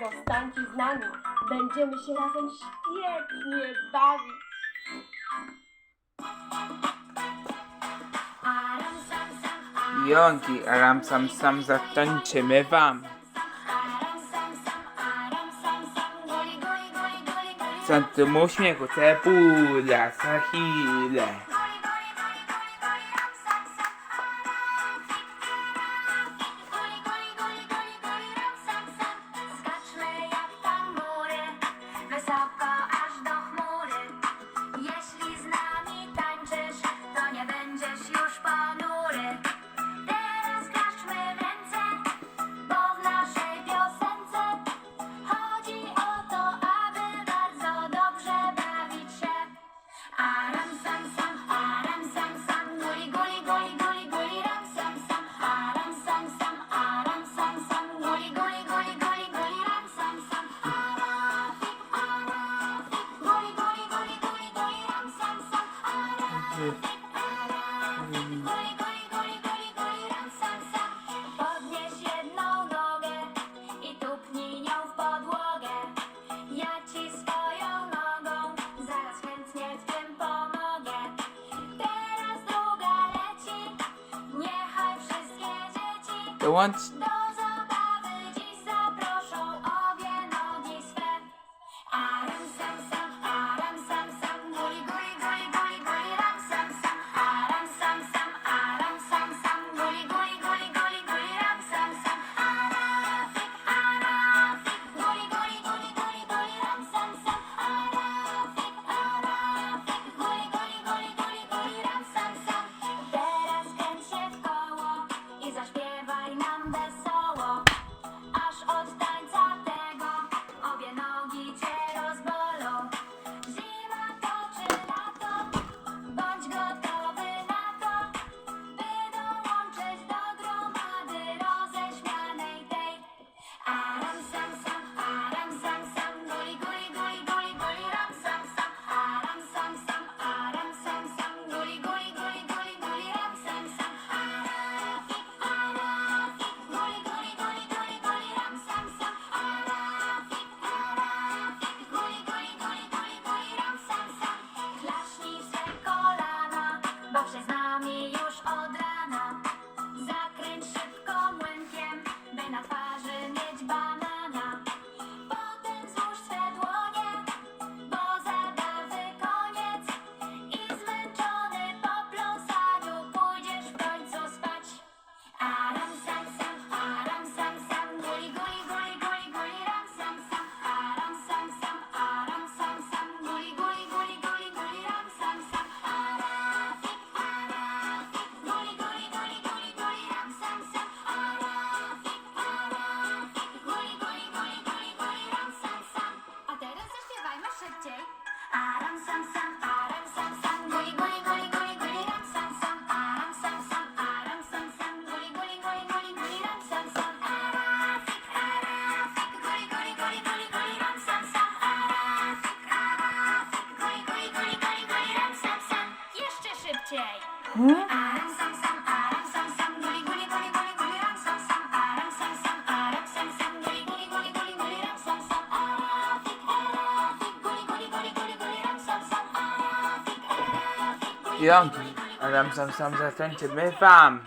Zostańcie z nami, będziemy się razem świetnie bawić. Jonki, aram sam sam zatańczymy wam. Centrum uśmiechu, cebula, sahile. że... Um, The ones Jeszcze szybciej. Hmm? Young. And I'm sometimes I think to me, fam.